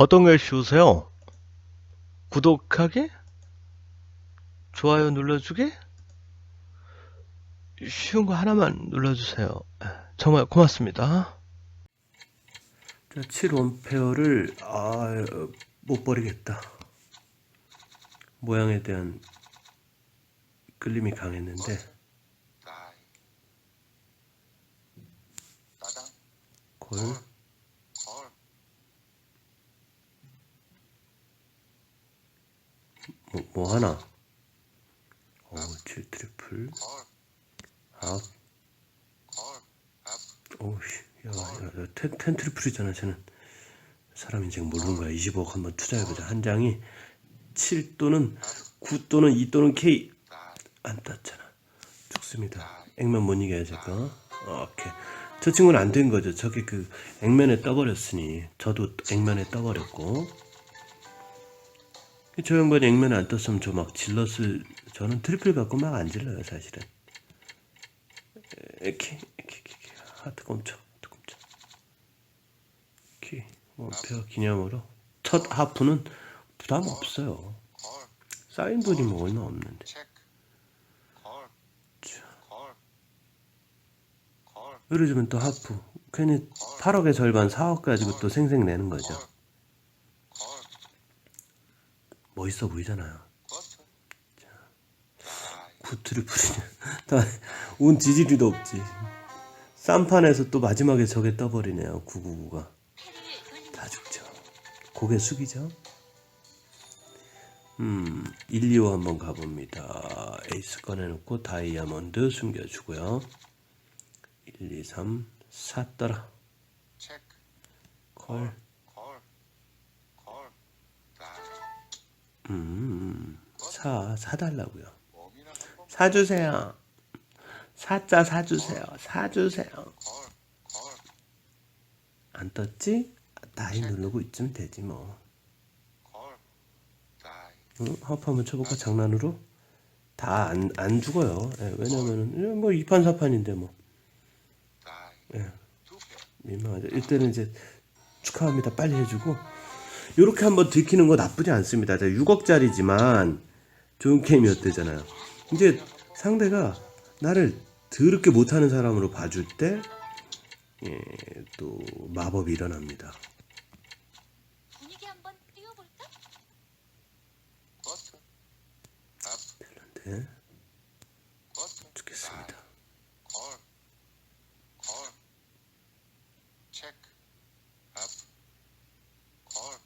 어떤 게 쉬우세요? 구독하기? 좋아요 눌러주기? 쉬운 거 하나만 눌러주세요. 정말 고맙습니다. 자, 7원페어를 아, 못 버리겠다. 모양에 대한 끌림이 강했는데 골 뭐, 뭐 하나? 오, 7 트리플. 앞 오우씨 야, 야, 야 텐, 텐 트리플이잖아 쟤는. 사람 인생 모르는 거야. 25억 한번 투자해보자. 한 장이 7 또는 9 또는 2 또는 K 안 땄잖아. 좋습니다. 액면 못 이겨야 될까 오케이. 저 친구는 안 된 거죠. 저게 그 액면에 떠버렸으니. 저도 액면에 떠버렸고 저 양반이 액면에 안 떴으면 저 막 질렀을 저는 트리플 갖고 막 안 질러요 사실은. 이렇게 이렇게 이렇게 하트 꼼쳐 하트 꼼쳐 이렇게 원페어 기념으로. 첫 하프는 부담 없어요. 걸 쌓인 돈이 뭐 얼마 없는데. 이러지면 또 하프. 괜히 8억의 절반 4억 가지고 또 생생 내는 거죠 걸, 걸, 멋있어 보이잖아요. 버튼 다이 구트리플이냐. 다운 지지리도 없지. 쌈판에서 또 마지막에 저게 떠버리네요 999가. 다 죽죠. 고개 숙이죠? 음 1, 2호 한번 가봅니다. 에이스 꺼내놓고 다이아몬드 숨겨주고요. 1, 2, 3, 4 떠라. 체크. 콜 음, 사, 사달라고요. 사주세요. 사자 사주세요. 사주세요. 안 떴지? 나이 누르고 있으면 되지 뭐. 응? 하프 한번 쳐볼까 장난으로? 다 안안 죽어요. 예, 왜냐면은 예, 뭐 2판 4판인데 뭐 예, 민망하죠. 이때는 이제 축하합니다. 빨리 해주고 이렇게 한번 들키는 거 나쁘지 않습니다. 6억짜리지만 좋은 게임이었대잖아요. 이제 상대가 나를 더럽게 못하는 사람으로 봐줄 때, 예, 또 마법이 일어납니다. 분위기 한번 띄워볼까? 버튼 앞 그런데 버튼 죽겠습니다. 걸, 걸, 체크, 앞, 걸,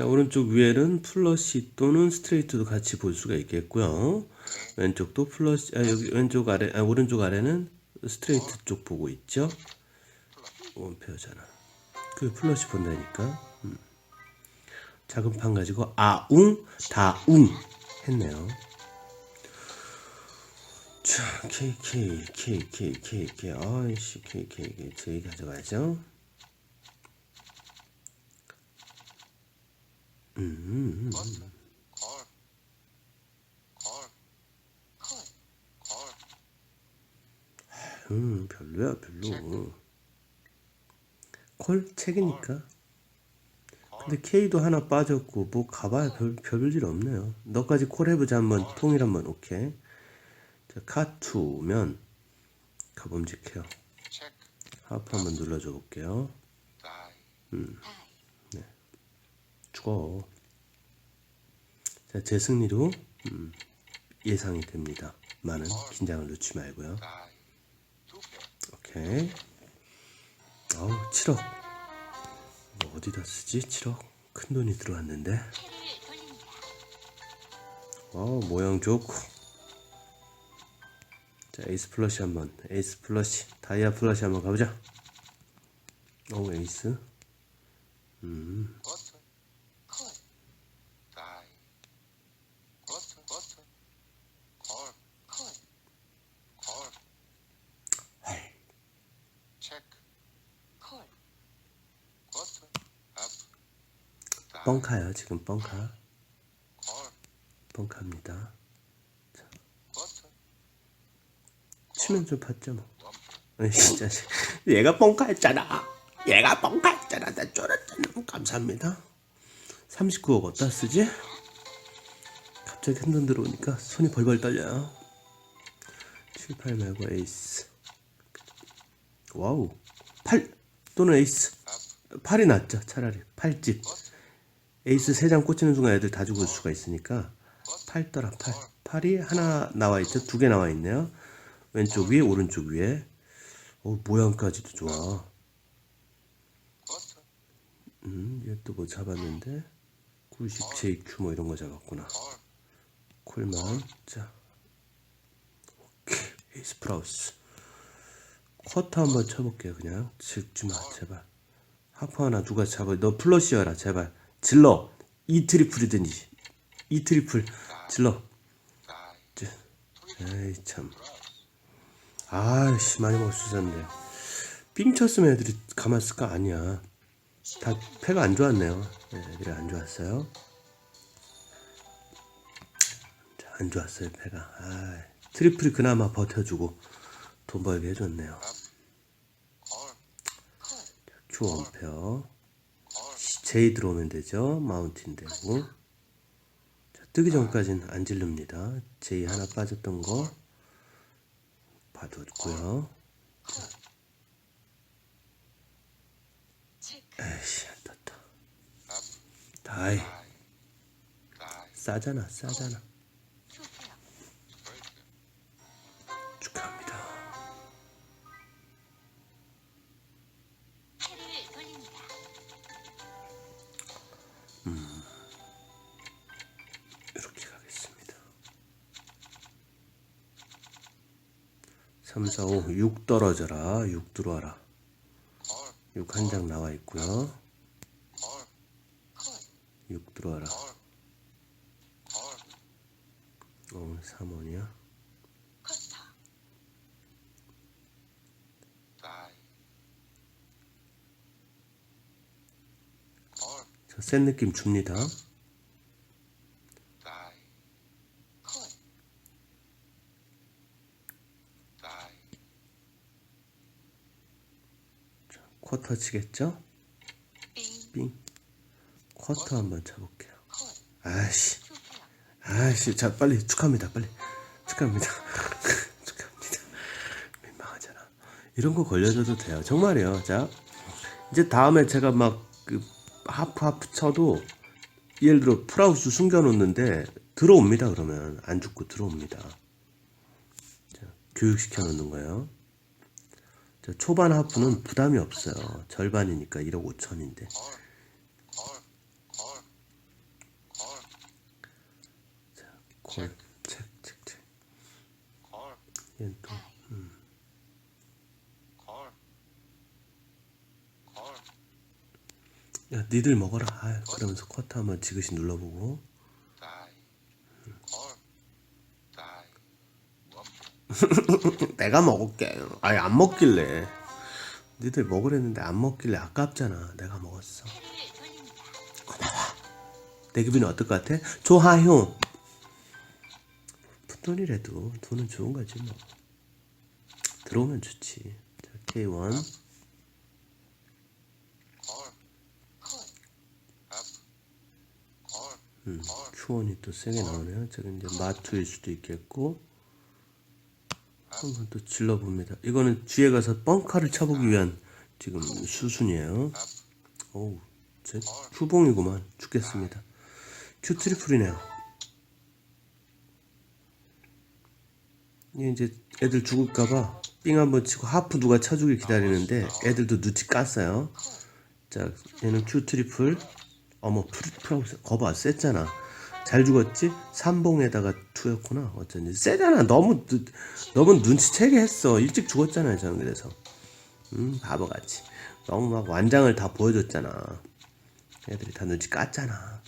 자 오른쪽 위에는 플러시 또는 스트레이트도 같이 볼 수가 있겠고요. 왼쪽도 플러시, 아 여기 왼쪽 아래, 아 오른쪽 아래는 스트레이트 쪽 보고 있죠. 원페어잖아. 그 플러시 본다니까. 음. 작은 판 가지고 아웅 다웅 했네요. 자, K K K K K K 아이씨 K K K 저희 가져가죠. 음. 버튼, 걸, 걸, 걸, 걸, 음, 별로야, 별로. 콜 책이니까. 근데 K도 하나 빠졌고 뭐 가봐야 별 별일 없네요. 너까지 콜 해보자 한번 통일 한번 오케이. 자 카투면 가봄직해요. 체크, 하프 한번 눌러줘 볼게요. 다이. 죽어. 자 제 승리로 음, 예상이 됩니다. 많은 긴장을 놓지 말고요. 오케이. 어우, 7억. 뭐 어디다 쓰지? 7억. 큰 돈이 들어왔는데. 어, 모양 좋고. 자, 에이스 플러시 한번. 에이스 플러시. 다이아 플러시 한번 가보자. 오, 에이스. 음, 버튼, 걸, 다이, 버튼, 버튼, 걸, 걸, 걸, 아이, 체크, 콜. 버튼, 앞, 다이, 뻥카요, 지금 뻥카. 걸, 뻥카입니다. 버튼, 치면 좀 봤죠, 뭐. 원, 아이, 진짜. 얘가 뻥카했잖아. 얘가 있잖아. 나 쫄았잖아. 감사합니다. 39억 어디다 쓰지? 갑자기 흔들 들어오니까 손이 벌벌 떨려요. 7, 8 말고 에이스. 와우. 8 또는 에이스. 8이 낫죠 차라리. 8집 에이스 3장 꽂히는 순간 애들 다 죽을 수가 있으니까 8 떠라 8 8이 하나 나와 있죠. 두 개 나와 있네요. 왼쪽 위에 오른쪽 위에. 어, 모양까지도 좋아. 음, 얘또뭐 잡았는데? 90 JQ 뭐 이런 거 잡았구나. 콜 콜만. 자 오케이. 에이스 프라우스. 쿼터 한번 쳐볼게요 그냥. 질주마 제발. 하프 하나 누가 잡아. 너 플러시여라 제발 질러. 이 트리플이든지 이 트리플 질러. 에이 참. 아이씨 많이 있었는데. 삥 쳤으면 애들이 가만 있을까 아니야. 다 패가 안 좋았네요. 네, 애들이 안 좋았어요. 자, 안 좋았어요 패가. 아, 트리플이 그나마 버텨주고 돈 벌게 해줬네요. 콜 J 들어오면 되죠. 마운틴 되고. 자, 뜨기 전까지는 안 질릅니다. J 하나 빠졌던 거 봐뒀고요. 체크. 에이씨 안 떴다. 업 다이. 싸잖아 싸잖아. 축하합니다 3, 4, 5, 6 떨어져라. 6 들어와라. 콜6한 장 나와 있고요. 콜6 들어와라. 어, 3원이야? 커터. 다이 콜 저센 느낌 줍니다 다이 콜. 다이 쿼터 치겠죠? 빙. 삥 쿼터 한번 쳐볼게요 투페어. 아이씨, 자 빨리 축하합니다. 빨리 축하합니다. 축하합니다. 민망하잖아. 이런 거 걸려줘도 돼요. 정말이에요. 자, 이제 다음에 제가 막 그 하프 하프 쳐도 예를 들어 프라우스 숨겨놓는데 들어옵니다. 그러면 안 죽고 들어옵니다. 자, 교육시켜 놓는 거예요. 자, 초반 하프는 부담이 없어요. 절반이니까 1억 5천인데. 콜콜 책, 책, 책. 콜 얘는 또 다이. 콜콜 야, 니들 먹어라. 아, 그러면서 쿼터 한번 지그시 눌러보고. 다이 콜 다이 원 내가 먹을게. 아니, 안 먹길래. 니들 먹으랬는데 안 먹길래 아깝잖아. 내가 먹었어. 돌립니다. 내 기분이 어떨 것 같아? 좋아요. 푼돈이라도 돈은 좋은 거지 뭐. 들어오면 좋지. 자, K1. 콜 콜. 업콜 음, Q1이 또 세게 나오네요. 저기 이제 마투일 수도 있겠고. 한 번 또 질러봅니다. 이거는 뒤에 가서 뻥카를 쳐보기 위한 지금 수순이에요. 어우, 제 Q봉이구만. 죽겠습니다. Q 트리플이네요. 이제 애들 죽을까봐 삥 한번 치고 하프 누가 쳐주길 기다리는데 애들도 눈치 깠어요. 자, 얘는 Q 트리플. 어머, 프라우 거봐, 셌잖아. 잘 죽었지? 삼봉에다가 투였구나. 어쩐지 세잖아. 너무 누- 너무 눈치채게 했어. 일찍 죽었잖아요, 저는 그래서. 음, 바보같이. 너무 막 완장을 다 보여줬잖아. 애들이 다 눈치 깠잖아.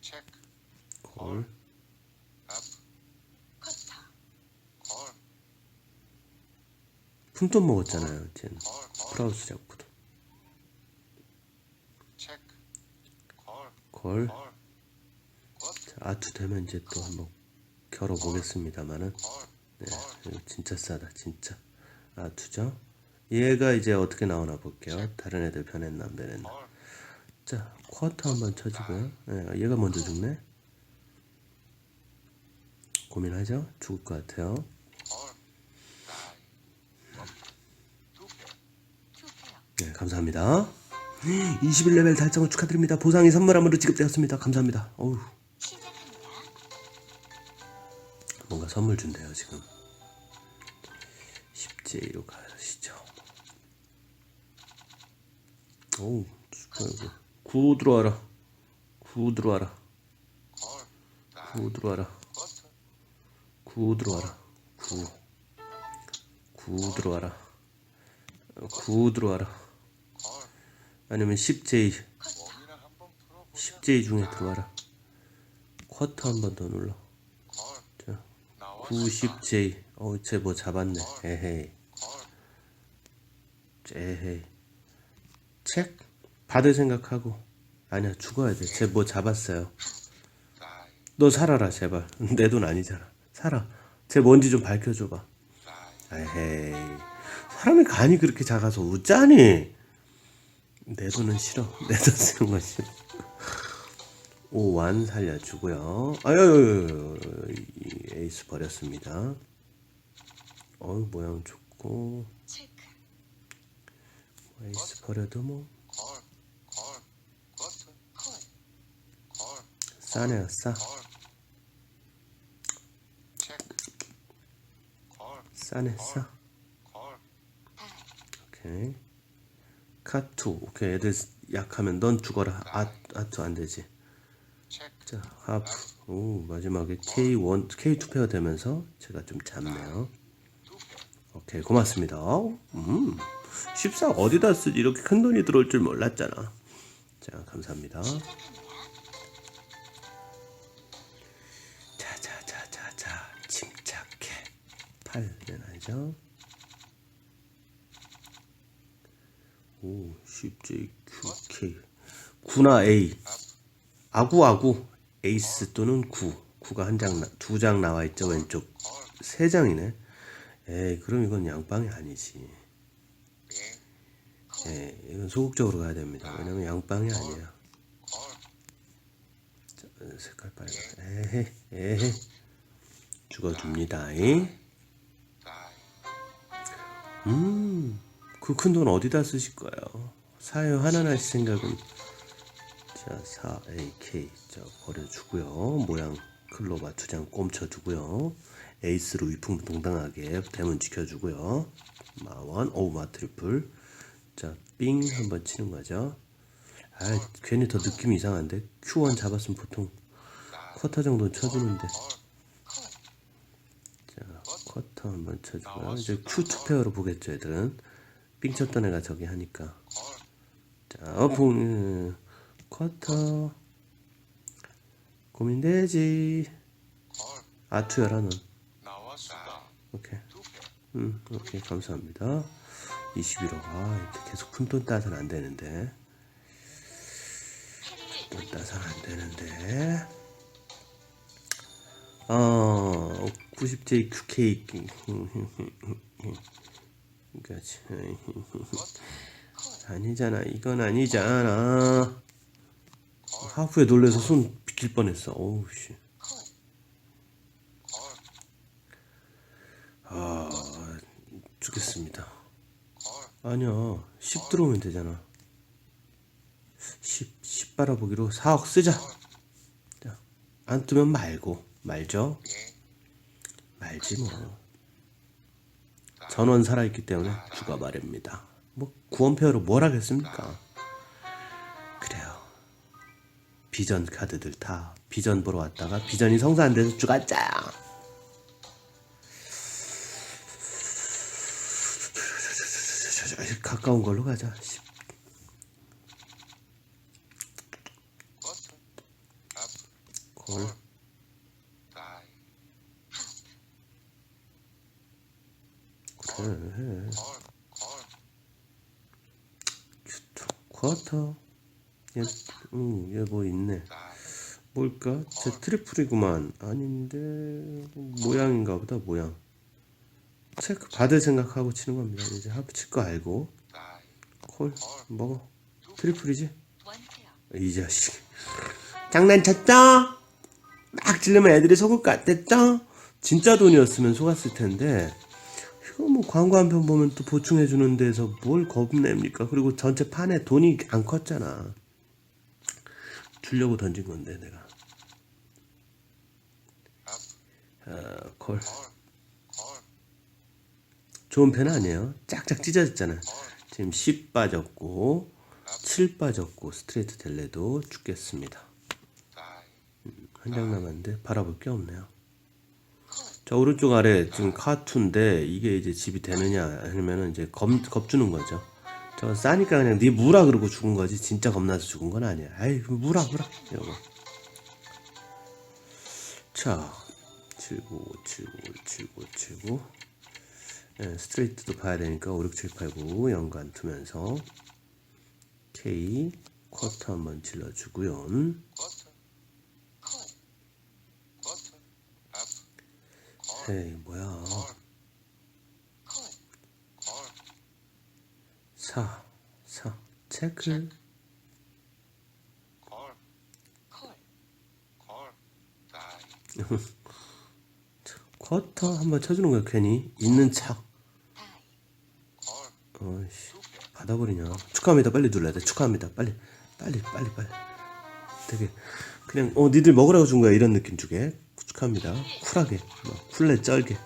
체크 콜. 푼돈 먹었잖아요, 쟤는. 프라우스 잡고도. 체크 콜 아투 되면 이제 또 한번 겨뤄 보겠습니다만은. 콜 네, 진짜 싸다, 진짜. 아투죠? 얘가 이제 어떻게 나오나 볼게요. 다른 애들 변했나 안 변했나. 콜, 자, 쿼터 한번 쳐주고요. 예, 얘가 먼저 죽네. 고민하죠? 죽을 것 같아요. 네, 감사합니다. 21레벨 달성을 축하드립니다. 보상이 선물함으로 지급되었습니다. 감사합니다. 어우. 뭔가 선물 준대요, 지금. 10J로 가시죠. 어우, 아이고. 구 들어와라. 구 들어와라. 구 들어와라. 구 들어와라. 구. 구 들어와라. 어, 구 들어와라. 콜, 아니면 10J, 몸이나 한번 풀어보자. 10J 중에 들어와라. 쿼터 한 번 더 눌러. 콜, 자, 나와. 90J. 어, 쟤뭐 잡았네. 에헤이. 콜, 에헤이. 책? 받을 생각하고. 아니야, 죽어야 돼. 쟤 뭐 잡았어요. 너 살아라, 제발. 내 돈 아니잖아. 살아. 쟤 뭔지 좀 밝혀줘봐. 에헤이. 사람이 간이 그렇게 작아서 웃자니? 내 돈은 싫어. 내 돈 쓰는 건 싫어. 오완 살려주고요. 아유, 이 에이스 버렸습니다. 어유 모양 좋고 체크. 에이스 버려도 뭐 싸네요 싸. 싸네 싸. 오케이. 카투. 오케이. 애들 약하면 넌 죽어라. 아, 아투 안 되지. 자, 하프. 오, 마지막에 K1, K2 페어 되면서 제가 좀 잡네요. 오케이, 고맙습니다. 음, 14 어디다 쓰지? 이렇게 큰 돈이 들어올 줄 몰랐잖아. 자, 감사합니다. 자, 자, 자, 자, 자, 침착해. 8는 아니죠? 오, CJ, QK. 9나 A. 아구, 아구. 에이스 또는 9. 9가 한 장, 두 장 나와 있죠, 왼쪽. 콜, 세 장이네. 에이, 그럼 이건 양빵이 아니지. 빙, 예, 이건 소극적으로 가야 됩니다. 왜냐면 양빵이 아니야. 콜, 어, 색깔 빨간. 에헤, 에헤. 죽어줍니다. 음, 그 큰 돈 어디다 쓰실 거예요? 사요 하나 하실 생각은. 자, 4AK. 자, 버려주고요. 모양 클로바 두장 꼼쳐주고요. 에이스로 위풍당당하게 대문 지켜주고요. 마원, 오우, 마트리플. 자, 삥 한번 치는 거죠. 아, 괜히 더 느낌이 이상한데? Q1 잡았으면 보통 쿼터 정도는 쳐주는데. 콜. 자, 쿼터 한번 쳐주고요. 이제 Q2 페어로 보겠죠, 애들은. 삥 쳤던 애가 저기 하니까. 콜, 자, 어, 보, 음, 쿼터. 고민되지. 넌. 나왔다. 오케이. 음, 오케이, 감사합니다. 21억. 아, 이렇게 계속 큰돈 따서는 안 되는데. 돈 따서는 안 되는데. 어, 90J QK. 그렇지. 아니잖아. 이건 아니잖아. 하프에 놀래서 손 비킬 뻔했어. 어우, 씨. 콜. 콜, 아, 죽겠습니다. 콜, 아니야. 10 들어오면 되잖아. 10, 10 빨아보기로 4억 쓰자. 자, 안 뜨면 말고. 말죠? 빙, 말지 뭐. 전원 살아있기 때문에 죽어버립니다. 뭐, 구원페어로 뭘 하겠습니까? 그래요. 비전 카드들 다 비전 보러 왔다가 비전이 성사 안 돼서 죽었자. 가까운 걸로 가자. 다이, 그래. 콜, 콜, 큐트. 쿼터. 얘, 응, 얘뭐 있네. 뭘까? 제 트리플이구만. 아닌데 모양인가 보다 모양. 체크 받을 생각하고 치는 겁니다. 이제 하프 칠 거 알고 콜 먹어 트리플이지. 이 자식 장난쳤죠? 막 지르면 애들이 속을 것 같았죠? 진짜 돈이었으면 속았을 텐데 뭐 광고 한 편 보면 또 보충해 주는 데서 뭘 겁냅니까? 그리고 전체 판에 돈이 안 컸잖아. 주려고 던진 건데 내가. 아, 콜콜 좋은 편 아니에요? 짝짝 찢어졌잖아. 지금 10 빠졌고 7 빠졌고 스트레이트 델레도 죽겠습니다. 다이. 한장 남았는데 바라볼 게 없네요. 자 오른쪽 아래 지금 카투인데 이게 이제 집이 되느냐 아니면은 이제 겁, 겁주는 거죠. 저 싸니까 그냥 네 무라 그러고 죽은 거지 진짜 겁나서 죽은 건 아니야. 아이 그 무라 무라 이러고. 자 79, 79, 79, 79. 예, 스트레이트도 봐야 되니까 5, 6, 7, 8, 9 연관 두면서 K 쿼터 한번 질러주고요. 버튼 콜. 버튼 아프 에이 뭐야 콜. 콜4 4 체크 쿼터 한번 쳐주는 거야 괜히? 있는 척. 어이씨 받아버리냐? 축하합니다. 빨리 눌러야 돼. 축하합니다. 빨리 빨리 빨리 빨리. 되게 그냥 어 니들 먹으라고 준 거야 이런 느낌 주게 축하합니다. 쿨하게 막 쿨레 쩔게.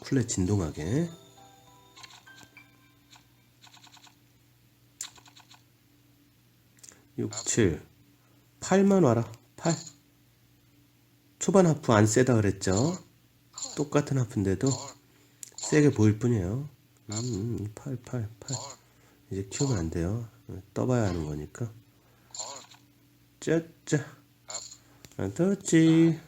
쿨레 진동하게. 육, 칠, 8만 와라. 8 초반 하프 안 세다 그랬죠? 똑같은 하프인데도 세게 보일 뿐이에요. 음, 8, 8, 8 이제 키우면 안 돼요. 떠봐야 하는 거니까. 짜짜 안 떴지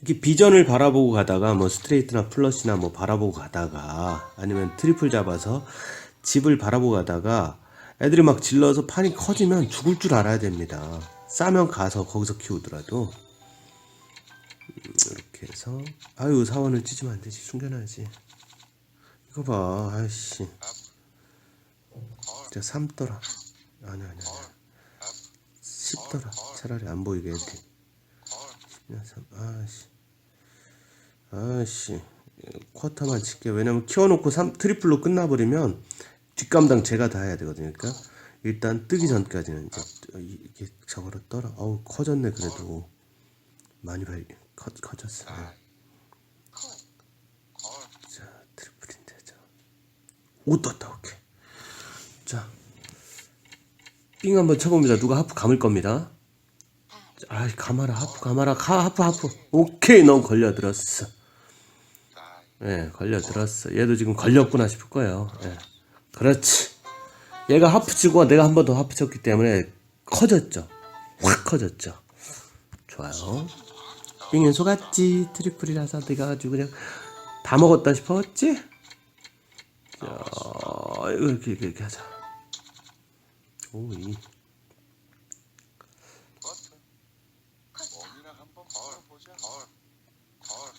이렇게 비전을 바라보고 가다가 뭐 스트레이트나 플러시나 뭐 바라보고 가다가 아니면 트리플 잡아서 집을 바라보고 가다가 애들이 막 질러서 판이 커지면 죽을 줄 알아야 됩니다. 싸면 가서 거기서 키우더라도. 음, 이렇게 해서. 아유 사원을 찢으면 안 되지. 숨겨놔야지. 이거 봐. 아이씨. 진짜 3 떠라. 아니 아니 아니. 10 떠라. 차라리 안 보이게 애들 참 아씨. 아씨. 쿼터만 칠게 왜냐면 키워놓고 3 트리플로 끝나버리면 뒷감당 제가 다 해야 되거든요. 그러니까 일단 뜨기 전까지는 이제 이게 저거로 떨어 어우 커졌네 그래도. 많이 발 커, 커졌어. 콜. 자 트리플인데 자오 떴다 오케이. 자 삥 한번 쳐봅니다. 누가 하프 감을 겁니다 아이 감아라 하프 감아라 가 하프 하프. 오케이 넌 걸려들었어. 예 걸려들었어. 얘도 지금 걸렸구나 싶을 거예요. 예. 그렇지. 얘가 하프 치고 내가 한 번 더 하프 쳤기 때문에 커졌죠. 확 커졌죠. 좋아요. 빙엔 속았지. 트리플이라서 내가 아주 그냥 다 먹었다 싶었지? 자 이렇게, 이렇게 하자. 오이 버튼 원이나 한번 걸어보자 콜콜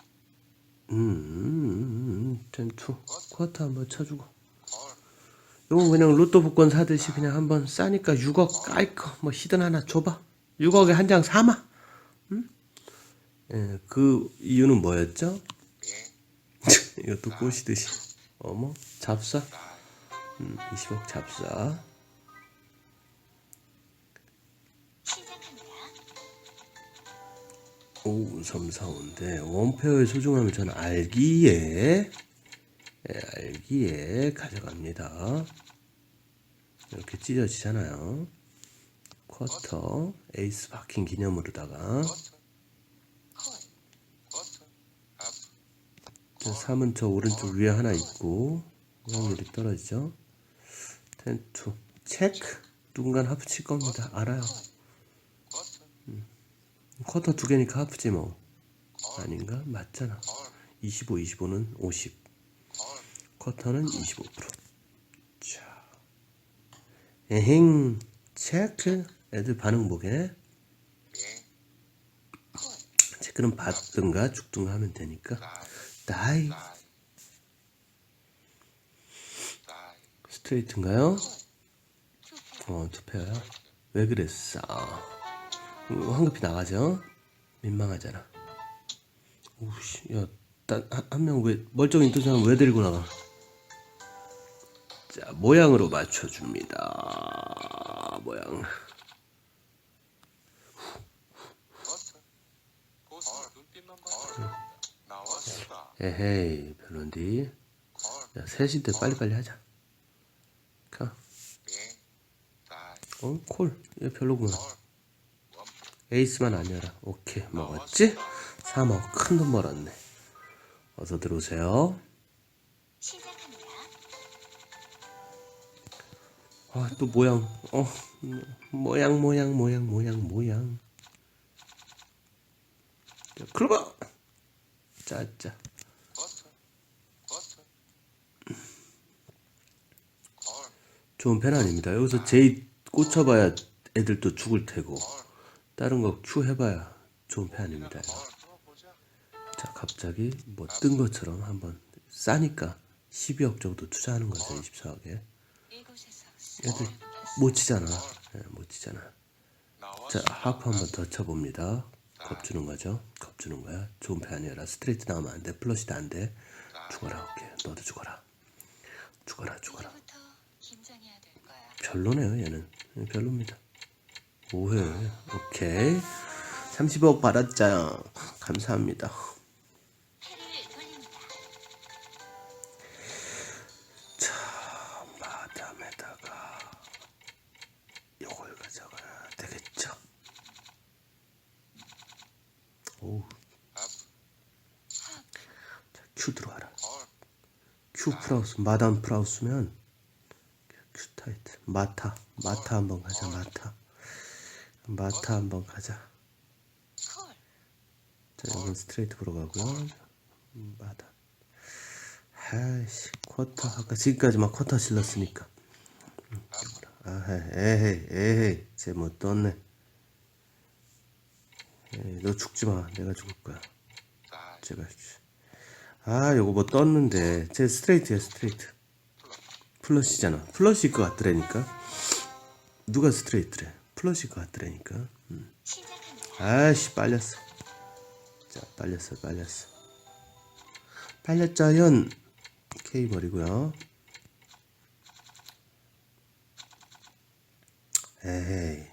음, 텐투 쿼터 한번 쳐주고. 콜 이건 그냥 로또 복권 사듯이 그냥 한번 싸니까 6억 깔거 뭐 히든 하나 줘봐. 6억에 한 장 사마 응? 예, 그 이유는 뭐였죠? 예 이것도 꼬시듯이. 어머 잡사. 음, 20억 잡사 5, 3, 4, 5인데 원페어의 소중함을 전 알기에 예, 알기에 가져갑니다. 이렇게 찢어지잖아요. 쿼터 에이스 박힌 기념으로다가 3은 저 오른쪽 위에 하나 있고 원물이 떨어지죠. 텐투 체크 누군가 하프 칠 겁니다. 알아요. 쿼터 두 개니까 하프지 뭐. 아닌가? 맞잖아. 25, 25는 50콜 쿼터는 25% 자, 에행 체크. 애들 반응 보게. 예. 체크 그럼 받든가 죽든가 하면 되니까. 다이. 스트레이트인가요? 투표 어 투페어요? 왜 그랬어? 음, 황급히 나가죠? 민망하잖아. 오씨 야 한 명 왜 멀쩡히 뜬 사람 왜 데리고 나가? 자 모양으로 맞춰줍니다. 모양. 에헤이 별론디. 걸야 셋인데 빨리빨리 하자. 가. 어? 콜? 얘 별로구나 에이스만 아니어라. 오케이 먹었지? 3억 큰 돈 벌었네. 어서 들어오세요. 아 또 모양. 어 모양 모양 모양 모양 모양. 자 클로버! 짜짜 좋은 펜 아닙니다. 여기서 제이 꽂혀봐야 애들 또 죽을 테고. 걸 다른 거 큐 해봐야 좋은 풀어보자 자 갑자기 뭐 뜬 것처럼 한번 싸니까 12억 정도 투자하는 거죠 24억에 이곳에서 애들 못 치잖아. 예, 못 치잖아. 자 하프 한번 더 쳐봅니다. 겁주는 거죠? 겁주는 거야? 좋은 편 아니라 스트레이트 나오면 안 돼. 플러시도 안 돼. 죽어라 오케이. 너도 죽어라. 죽어라 죽어라. 별로네요 얘는. 예, 별로입니다 5회 오케이. 30억 받았자 감사합니다. 돌립니다. 마담에다가 요걸 가져가야 되겠죠. 오. 앞 자, 큐 들어와라. 걸큐 프라우스 마담 프라우스면 큐 타이트 마타. 마타 한번 가자 마타 마타 한번 가자. 콜. 자 이건 스트레이트 보러 가고요. 음, 마담 아이씨 쿼터. 아까 지금까지 막 쿼터 질렀으니까. 음. 아 에헤이 에헤이. 쟤뭐 떴네. 에이, 너 죽지 마. 내가 죽을 거야. 씨. 아 요거 뭐 떴는데. 제 스트레이트야 스트레이트. 플러시잖아. 플러시일 것 같더라니까. 누가 스트레이트래 플러시일 것 같더라니까. 음. 아씨 빨렸어. 자 빨렸어 빨렸어. 빨렸자연 K 버리고요. 에이.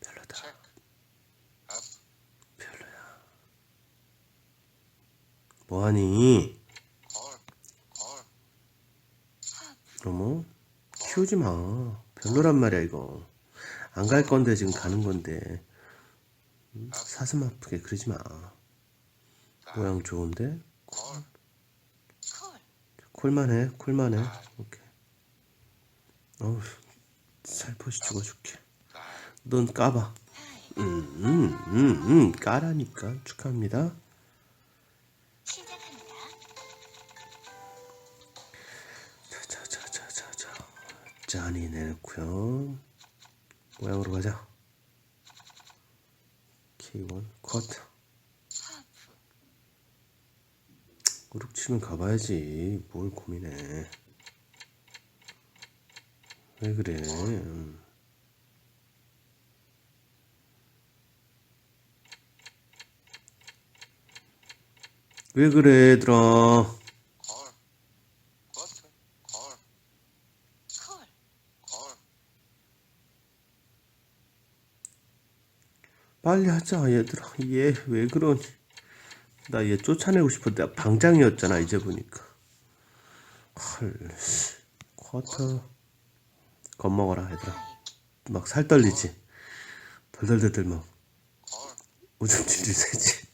별로다. 앞 별로야. 뭐하니? 걸걸 어머 키우지 마. 별로란 말이야 이거 안 갈 건데 지금 가는 건데. 음, 사슴 아프게 그러지 마. 모양 좋은데? 걸 콜. 콜만 해 콜만 해. 오케이. 어우 살포시 죽어줄게. 넌 까봐. 음음음 음, 음, 까라니까. 축하합니다. 자자자자자자. 짠이 내놓고요 모양으로 가자. K1 쿼트 하프. 우룩 치면 가봐야지. 뭘 고민해. 왜 그래? 음. 왜 그래 얘들아 걸 버스 걸 콜. 걸 빨리 하자 얘들아. 얘 왜 그러니? 나 얘 쫓아내고 싶었는데 방장이었잖아 이제 보니까. 헐 씨. 쿼터 겁먹어라 얘들아. 막 살 떨리지? 덜덜덜덜 막걸 오줌 질질 새지.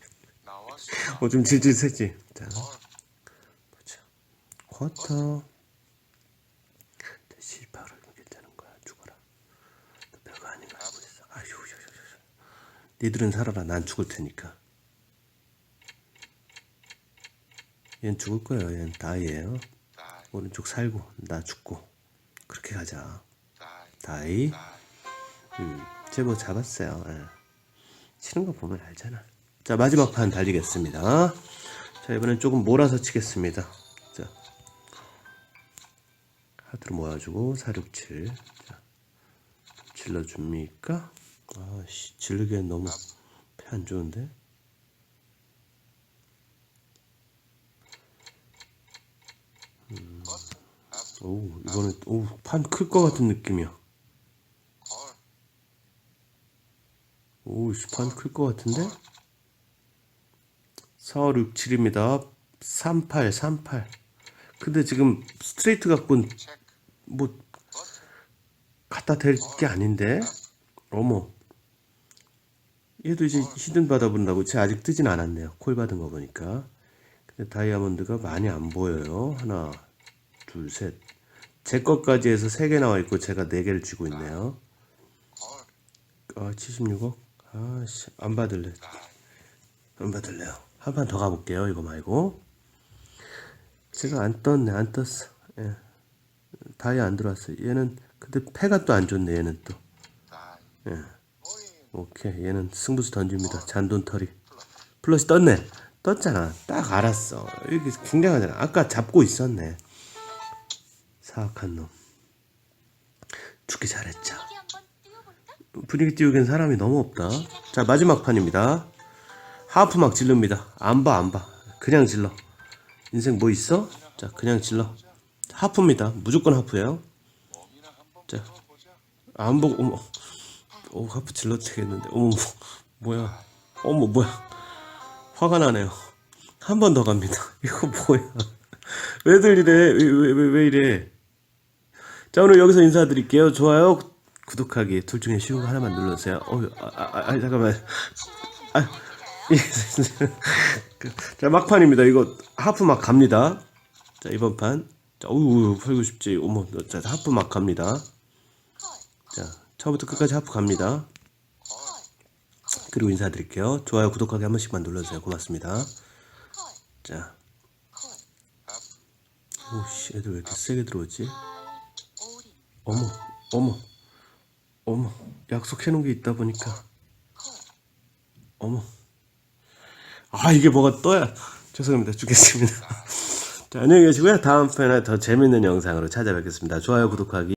오줌 질질 새지. 자 보자. 쿼터 실파를 괜찮은 거야 죽어라 너 별거 아닌 거 알고 있어 아휴 휴, 휴, 휴, 휴. 니들은 살아라. 난 죽을 테니까. 얜 죽을 거예요. 얜 다이예요. 다이. 오른쪽 살고 나 죽고 그렇게 가자. 다이. 음, 제뭐 잡았어요. 예. 치는 거 보면 알잖아. 자, 마지막 판 달리겠습니다. 자, 이번엔 조금 몰아서 치겠습니다. 자, 하트를 모아주고 467. 자, 질러줍니까? 아씨, 질르기엔 너무 패안 좋은데? 하프 오, 이거는 오, 판 클 것 같은 느낌이야. 걸 오, 씨, 판 클 것 같은데? 4, 6, 7입니다. 38, 38. 근데 지금 스트레이트 갖고는 뭐 갖다 댈 게 아닌데? 어머. 얘도 이제 히든 받아본다고 제 아직 뜨진 않았네요. 콜 받은 거 보니까. 근데 다이아몬드가 많이 안 보여요. 하나, 둘, 셋. 제 것까지 해서 세개 나와 있고 제가 네 개를 쥐고 있네요. 걸 아, 76억? 아씨, 안 받을래. 안 받을래요. 한 판 더 가볼게요. 이거 말고. 제가 안 떴네, 안 떴어. 예. 다이아 안 들어왔어요. 얘는, 근데 패가 또 안 좋네, 얘는 또. 예. 오케이. 얘는 승부수 던집니다. 잔돈털이. 플러시 떴네. 떴잖아. 딱 알았어. 이게 굉장하잖아. 아까 잡고 있었네. 사악한 놈. 죽기 잘했죠. 분위기 띄우기엔 사람이 너무 없다. 자, 마지막 판입니다. 하프 막 질릅니다. 안 봐, 안 봐. 그냥 질러. 인생 뭐 있어? 자, 그냥 질러. 하프입니다. 무조건 하프예요. 자. 안 보고, 어머. 오, 하프 질러도 되겠는데. 어머, 뭐, 뭐야. 어머, 뭐야. 화가 나네요. 한 번 더 갑니다. 이거 뭐야. 왜들 이래? 왜, 왜, 왜, 왜 이래? 자, 오늘 여기서 인사드릴게요. 좋아요, 구독하기. 둘 중에 쉬운 거 하나만 눌러주세요. 어, 아, 아, 아, 잠깐만. 아, 예. 그, 자, 막판입니다. 이거 하프 막 갑니다. 자, 이번 판. 자, 어우, 팔고 싶지. 어머, 자, 하프 막 갑니다. 자, 처음부터 끝까지 하프 갑니다. 그리고 인사드릴게요. 좋아요, 구독하기 한 번씩만 눌러주세요. 고맙습니다. 자, 오씨, 애들 왜 이렇게 세게 들어오지? 어머, 어머, 어머, 약속해놓은 게 있다 보니까. 어머. 아, 이게 뭐가 떠야. 죄송합니다. 죽겠습니다. 자, 안녕히 계시고요. 다음 편에 더 재밌는 영상으로 찾아뵙겠습니다. 좋아요, 구독하기.